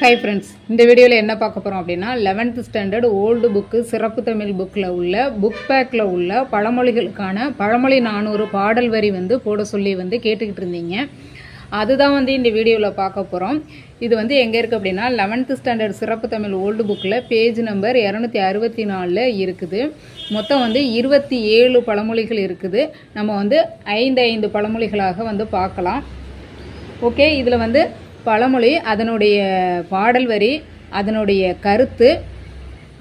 Hi friends இந்த வீடியோவில் என்ன பார்க்க போகிறோம் அப்படின்னா லெவன்த் ஸ்டாண்டர்ட் ஓல்டு புக்கு சிறப்பு தமிழ் புக்கில் உள்ள புக் பேக்கில் உள்ள பழமொழிகளுக்கான பழமொழி நானூறு பாடல் வரி வந்து போட சொல்லி வந்து கேட்டுக்கிட்டு இருந்தீங்க. அதுதான் வந்து இந்த வீடியோவில் பார்க்க போகிறோம் இது வந்து எங்கே இருக்குது அப்படின்னா லெவன்த்து ஸ்டாண்டர்ட் சிறப்பு தமிழ் ஓல்டு புக்கில் பேஜ் நம்பர் இரநூத்தி அறுபத்தி நாலில் இருக்குது. மொத்தம் வந்து இருபத்தி ஏழு பழமொழிகள் இருக்குது. நம்ம வந்து ஐந்து ஐந்து பழமொழிகளாக வந்து பார்க்கலாம். ஓகே இதில் வந்து பழமொழி அதனுடைய பாடல் வரி அதனுடைய கருத்து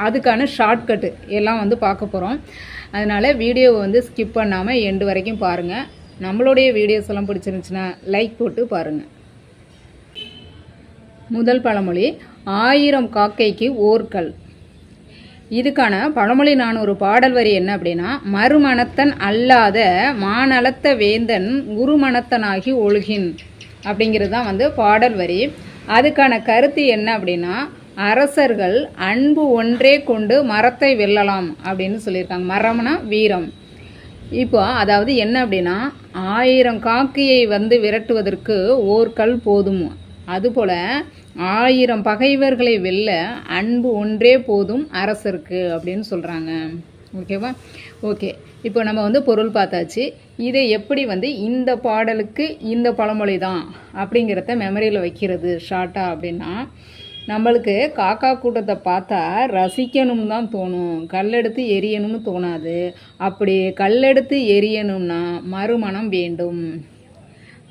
அதுக்கான ஷார்ட்கட்டு எல்லாம் வந்து பார்க்க போகிறோம் அதனால் வீடியோவை வந்து ஸ்கிப் பண்ணாமல் எண்டு வரைக்கும் பாருங்கள் நம்மளுடைய வீடியோஸ் எல்லாம் பிடிச்சிருந்துச்சுன்னா லைக் போட்டு பாருங்கள் முதல் பழமொழி ஆயிரம் காக்கைக்கு ஓர்கல் இதுக்கான பழமொழி நான் ஒரு பாடல் வரி என்ன அப்படின்னா மறுமணத்தன் அல்லாத மானலத்த வேந்தன் குருமணத்தனாகி ஒழுகின். அப்படிங்கிறது தான் வந்து பாடல் வரி. அதுக்கான கருத்து என்ன அப்படின்னா அரசர்கள் அன்பு ஒன்றே கொண்டு மரத்தை வெல்லலாம் அப்படின்னு சொல்லியிருக்காங்க. மரம்னா வீரம். இப்போ அதாவது என்ன அப்படின்னா ஆயிரம் காக்கையை வந்து விரட்டுவதற்கு ஓர் கல் போதும். அதுபோல் ஆயிரம் பகைவர்களை வெல்ல அன்பு ஒன்றே போதும் அரசருக்கு அப்படின்னு சொல்கிறாங்க ஓகேவா? ஓகே. இப்போ நம்ம வந்து பொருள் பார்த்தாச்சு. இதை எப்படி வந்து இந்த பாடலுக்கு இந்த பழமொழி தான் அப்படிங்கிறத மெமரியில் வைக்கிறது ஷார்ட்டாக அப்படின்னா நம்மளுக்கு காக்கா கூட்டத்தை பார்த்தா ரசிக்கணும் தான் தோணும் கல்லெடுத்து எரியணும்னு தோணாது. அப்படி கல்லெடுத்து எரியணும்னா மறுமணம் வேண்டும்.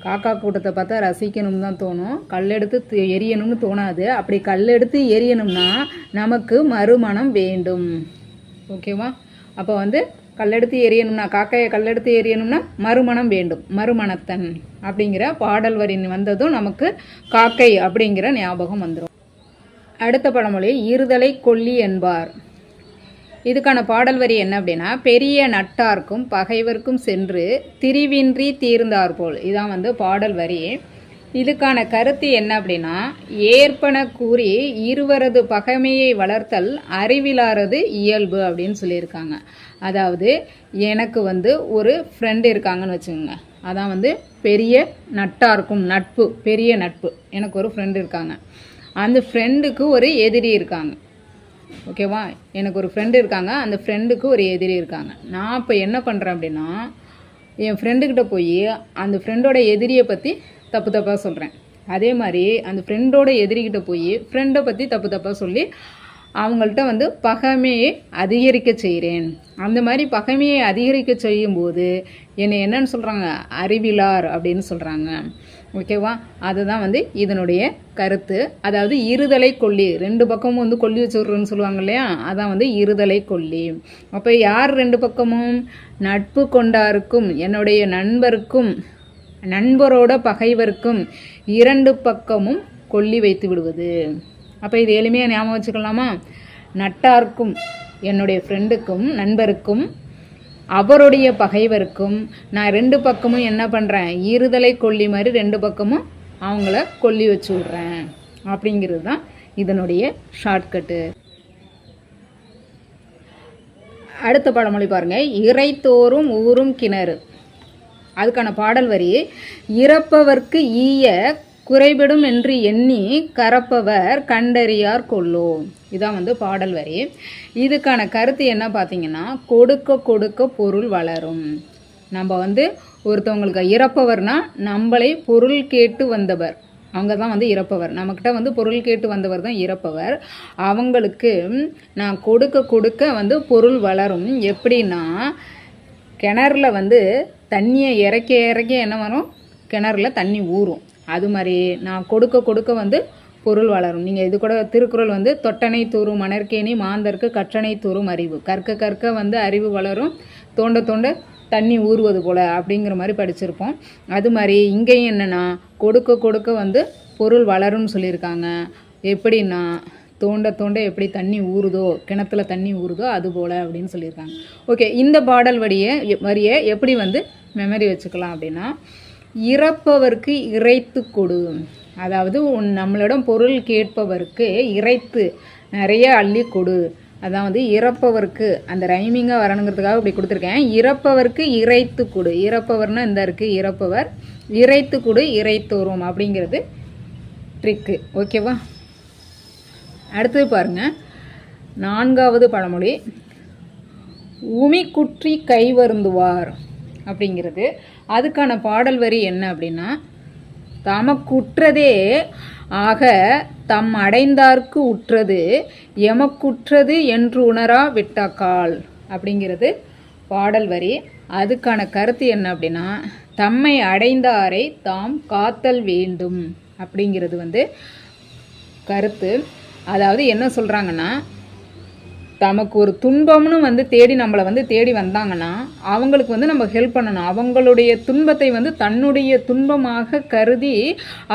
காக்கா கூட்டத்தை பார்த்தா ரசிக்கணும் தான் தோணும் கல்லெடுத்து எரியணும்னு தோணாது. அப்படி கல்லெடுத்து எரியணும்னா நமக்கு மறுமணம் வேண்டும். ஓகேவா? அப்போ வந்து கல்லெடுத்து எரியணும்னா காக்கையை கல்லெடுத்து எரியணும்னா மறுமணம் வேண்டும். மறுமணத்தன் அப்படிங்கிற பாடல் வரி வந்ததும் நமக்கு காக்கை அப்படிங்கிற ஞாபகம் வந்துடும் அடுத்த பழமொழி இருதலை கொல்லி என்பார். இதுக்கான பாடல் வரி என்ன அப்படின்னா பெரிய நட்டார்க்கும் பகைவர்க்கும் சென்று திரிவின்றி தீர்ந்தார் போல். இதான் வந்து பாடல் வரி இதுக்கான கருத்து என்ன அப்படின்னா ஏற்பன கூறி இருவரது பகைமையை வளர்த்தல் அறிவிலாரது இயல்பு அப்படின்னு சொல்லியிருக்காங்க. அதாவது எனக்கு வந்து ஒரு ஃப்ரெண்டு இருக்காங்கன்னு வச்சுக்கோங்க. அதான் வந்து பெரிய நட்டாக இருக்கும் நட்பு பெரிய நட்பு. எனக்கு ஒரு ஃப்ரெண்டு இருக்காங்க. அந்த ஃப்ரெண்டுக்கு ஒரு எதிரி இருக்காங்க. ஓகேவா எனக்கு ஒரு ஃப்ரெண்டு இருக்காங்க அந்த ஃப்ரெண்டுக்கு ஒரு எதிரி இருக்காங்க. நான் இப்போ என்ன பண்ணுறேன் அப்படின்னா என் ஃப்ரெண்டுக்கிட்ட போய் அந்த ஃப்ரெண்டோட எதிரியை பற்றி தப்பு தப்பாக சொல்கிறேன் அதே மாதிரி அந்த ஃப்ரெண்டோட எதிரிக்கிட்ட போய் ஃப்ரெண்டை பற்றி தப்பு தப்பாக சொல்லி அவங்கள்ட்ட வந்து பகைமையை அதிகரிக்க செய்கிறேன் அந்த மாதிரி பகைமையை அதிகரிக்க செய்யும்போது என்னை என்னன்னு சொல்கிறாங்க அறிவிலார் அப்படின்னு சொல்கிறாங்க ஓகேவா அதுதான் வந்து இதனுடைய கருத்து. அதாவது இருதலை கொல்லி. ரெண்டு பக்கமும் வந்து கொல்லி வச்சுருன்னு சொல்லுவாங்க இல்லையா? அதான் வந்து இருதலை கொல்லி. அப்போ யார் ரெண்டு பக்கமும்? நட்பு கொண்டாருக்கும் என்னுடைய நண்பருக்கும் நண்பரோட பகைவருக்கும் இரண்டு பக்கமும் கொல்லி வைத்து விடுவது. அப்போ இது எளிமையாக ஞாபகம் வச்சுக்கலாமா? நட்டார்க்கும் என்னுடைய ஃப்ரெண்டுக்கும் நண்பருக்கும் அவருடைய பகைவருக்கும் நான் ரெண்டு பக்கமும் என்ன பண்ணுறேன் இருதலை கொல்லி மாதிரி ரெண்டு பக்கமும் அவங்கள கொல்லி வச்சு விட்றேன் அப்படிங்கிறது தான் இதனுடைய ஷார்ட்கட்டு அடுத்த பழமொழி பாருங்கள் இறைத்தோறும் ஊரும் கிணறு. அதுக்கான பாடல் வரி இறப்பவர்க்கு ஈய குறைபடும் என்று எண்ணி கரப்பவர் கண்டறியார் கொள்ளோ இதான் வந்து பாடல் வரி. இதுக்கான கருத்து என்ன பார்த்தீங்கன்னா கொடுக்க கொடுக்க பொருள் வளரும். நம்ம வந்து ஒருத்தவங்களுக்கு இறப்பவர்னா நம்மளை பொருள் கேட்டு வந்தவர். அவங்க தான் வந்து இறப்பவர். நம்மக்கிட்ட வந்து பொருள் கேட்டு வந்தவர் தான் இறப்பவர். அவங்களுக்கு நான் கொடுக்க கொடுக்க வந்து பொருள் வளரும். எப்படின்னா கிணறுல வந்து தண்ணியை இறக்க இறக்க என்ன வரும்? கிணறுல தண்ணி ஊறும். அது மாதிரி நான் கொடுக்க கொடுக்க வந்து பொருள் வளரும். நீங்கள் இது கூட திருக்குறள் வந்து தொட்டனை தூரும் மணற்கேணி மாந்தர்க்கு கற்றனை தூரும் அறிவு. கற்க கற்க வந்து அறிவு வளரும். தோண்ட தோண்ட தண்ணி ஊறுவது போல் அப்படிங்கிற மாதிரி படிச்சிருப்போம். அது மாதிரி இங்கேயும் என்னென்னா கொடுக்க கொடுக்க வந்து பொருள் வளரும்னு சொல்லியிருக்காங்க. எப்படின்னா தோண்ட தோண்ட எப்படி தண்ணி ஊறுதோ கிணத்துல தண்ணி ஊறுதோ அது போல் அப்படின்னு சொல்லியிருக்காங்க. ஓகே இந்த பாடல் வரியை வரியை எப்படி வந்து மெமரி வச்சுக்கலாம் அப்படின்னா இறப்பவருக்கு இறைத்து கொடு. அதாவது உன் நம்மளிடம் பொருள் கேட்பவருக்கு இறைத்து நிறைய அள்ளி கொடு. அதான் வந்து இறப்பவருக்கு அந்த ரைமிங்காக வரணுங்கிறதுக்காக இப்படி கொடுத்துருக்கேன். இறப்பவருக்கு இறைத்து கொடு. இறப்பவர்னா இந்த இருக்குது இறப்பவர். இறைத்து கொடு இறைத்தோறும் அப்படிங்கிறது ட்ரிக்கு ஓகேவா அடுத்தது பாருங்க. நான்காவது பழமொழி. உமி குற்றி கை வருந்துவார் அப்படிங்கிறது. அதுக்கான பாடல் வரி என்ன அப்படின்னா தமக்குற்றதே ஆக தம் அடைந்தார்க்கு உற்றது எமக்குற்றது என்று உணரா விட்டாக்கால் அப்படிங்கிறது பாடல் வரி. அதுக்கான கருத்து என்ன அப்படின்னா தம்மை அடைந்தாரை தாம் காத்தல் வேண்டும் அப்படிங்கிறது வந்து கருத்து. அதாவது என்ன சொல்கிறாங்கன்னா தமக்கு ஒரு துன்பம்னு வந்து தேடி நம்மளை வந்து தேடி வந்தாங்கன்னா அவங்களுக்கு வந்து நம்ம ஹெல்ப் பண்ணணும். அவங்களுடைய துன்பத்தை வந்து தன்னுடைய துன்பமாக கருதி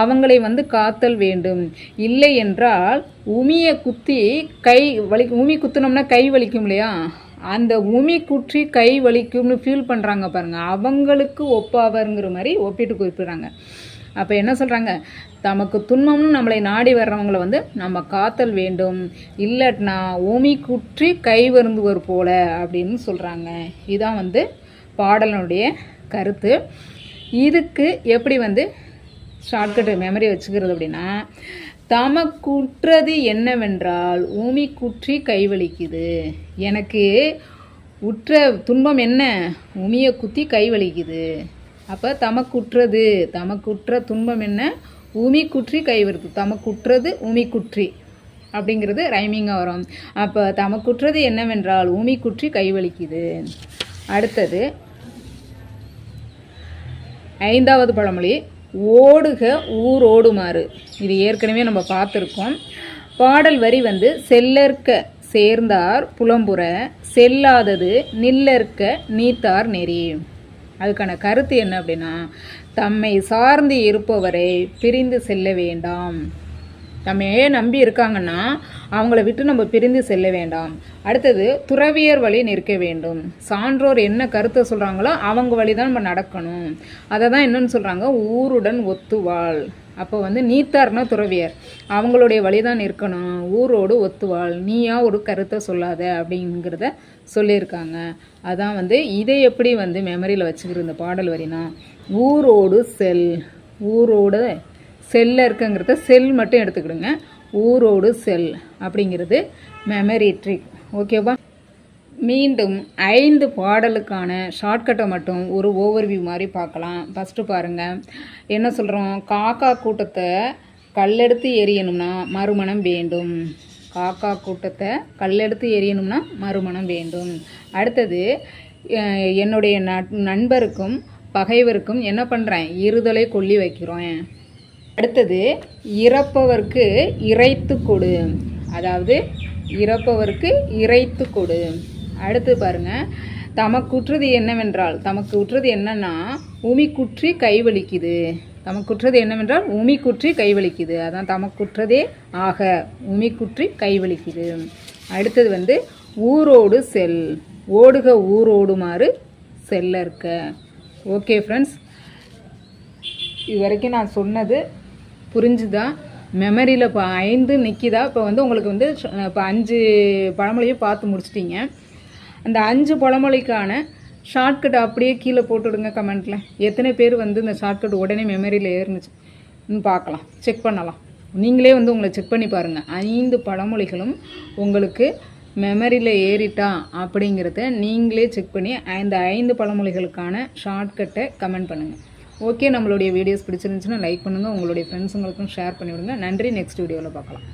அவங்களை வந்து காத்தல் வேண்டும். இல்லை என்றால் உமியை குத்தி கை வலி உமி குத்தினோம்னா கை வலிக்கும் இல்லையா? அந்த உமி குற்றி கை வலிக்கும்னு ஃபீல் பண்ணுறாங்க பாருங்கள் அவங்களுக்கு ஒப்பாவருங்கிற மாதிரி ஒப்பிட்டு குறிப்பிடுறாங்க. அப்போ என்ன சொல்கிறாங்க தமக்கு துன்பம்னு நம்மளை நாடி வர்றவங்கள வந்து நம்ம காத்தல் வேண்டும். இல்லட்னா ஓமி குற்றி கை வருந்துவர் போல அப்படின்னு சொல்கிறாங்க இதுதான் வந்து பாடலனுடைய கருத்து. இதுக்கு எப்படி வந்து ஷார்ட்கட் மெமரி வச்சுக்கிறது அப்படின்னா தமக்குற்றது என்னவென்றால் ஊமி குற்றி கைவலிக்குது எனக்கு உற்ற துன்பம் என்ன? உமியை குத்தி கைவலிக்குது அப்போ தமக்குற்றது. தமக்குற்ற துன்பம் என்ன? உமி குற்றி கைவிருத்து தமக்குற்றது உமி குற்றி அப்படிங்கிறது ரைமிங்காக வரும். அப்போ தமக்குற்றது என்னவென்றால் உமி குற்றி கைவலிக்குது. அடுத்தது ஐந்தாவது பழமொழி ஓடுக ஊர் ஓடுமாறு. இது ஏற்கனவே நம்ம பார்த்துருக்கோம். பாடல் வரி வந்து செல்லற்க சேர்ந்தார் புலம்புற செல்லாதது நில்லற்க நீத்தார் நெறி. அதுக்கான கருத்து என்ன அப்படின்னா தம்மை சார்ந்து இருப்பவரை பிரிந்து செல்ல வேண்டாம். நம்மையே நம்பி இருக்காங்கன்னா அவங்கள விட்டு நம்ம பிரிந்து செல்ல வேண்டாம். அடுத்தது துறவியர் வழி நிற்க வேண்டும். சான்றோர் என்ன கருத்தை சொல்கிறாங்களோ அவங்க வழி தான் நம்ம நடக்கணும். அதை தான் என்னன்னு சொல்கிறாங்க ஊருடன் ஒத்துவாள். அப்போ வந்து நீத்தார்னா துறவியர். அவங்களுடைய வழிதான் இருக்கணும் ஊரோடு ஒத்துவாள். நீயா ஒரு கருத்தை சொல்லாத அப்படிங்கிறத சொல்லியிருக்காங்க. அதான் வந்து இதை எப்படி வந்து மெமரியில் வச்சுக்கிற இந்த பாடல் வரினா ஊரோடு செல் ஊரோடு செல்ல இருக்குங்கிறத செல் மட்டும் எடுத்துக்கிடுங்க. ஊரோடு செல் அப்படிங்கிறது மெமரி ட்ரிக் ஓகேவா மீண்டும் ஐந்து பாடலுக்கான ஷார்ட்கட்டை மட்டும் ஒரு ஓவர்வியூ மாதிரி பார்க்கலாம். ஃபஸ்ட்டு பாருங்கள் என்ன சொல்கிறோம் காக்கா கூட்டத்தை கல்லெடுத்து எரியணும்னா மறுமணம் வேண்டும். காக்கா கூட்டத்தை கல்லெடுத்து எரியணும்னா மறுமணம் வேண்டும். அடுத்தது என்னுடைய நட்- நண்பருக்கும் பகைவருக்கும் என்ன பண்ணுறேன் இருதலை கொல்லி வைக்கிறோம் அடுத்தது இறப்பவர்க்கு இறைத்து கொடு. அதாவது இறப்பவருக்கு இறைத்து கொடு. அடுத்து பாருங்கள் தமக்குற்றது என்னவென்றால் தமக்கு உற்றது என்னன்னா உமி குற்றி கைவலிக்குது. தமக்குற்றது என்னவென்றால் உமி குற்றி கைவலிக்குது. அதான் தமக்குற்றதே ஆக உமி குற்றி கைவலிக்குது. அடுத்தது வந்து ஊரோடு செல். ஓடுக ஊரோடுமாறு செல்ல இருக்க ஓகே ஃப்ரெண்ட்ஸ். இது வரைக்கும் நான் சொன்னது புரிஞ்சுதா? மெமரியில் இப்போ ஐந்து நிற்கிதா இப்போ வந்து உங்களுக்கு வந்து இப்போ அஞ்சு பழமொழியும் பார்த்து முடிச்சிட்டிங்க. அந்த அஞ்சு பழமொழிக்கான ஷார்ட்கட் அப்படியே கீழே போட்டுவிடுங்க கமெண்ட்டில் எத்தனை பேர் வந்து இந்த ஷார்ட்கட் உடனே மெமரியில் ஏறுனுச்சு? பார்க்கலாம் செக் பண்ணலாம். நீங்களே வந்து உங்களை செக் பண்ணி பாருங்கள் ஐந்து பழமொழிகளும் உங்களுக்கு மெமரியில் ஏறிட்டா அப்படிங்கிறத நீங்களே செக் பண்ணி அந்த ஐந்து பழமொழிகளுக்கான ஷார்ட்கட்டை கமெண்ட் பண்ணுங்கள் ஓகே நம்மளுடைய வீடியோஸ் பிடிச்சிருந்துச்சுன்னா லைக் பண்ணுங்கள் உங்களுடைய ஃப்ரெண்ட்ஸுங்களுக்கும் ஷேர் பண்ணிவிடுங்க. நன்றி. நெக்ஸ்ட் வீடியோவில் பார்க்கலாம்.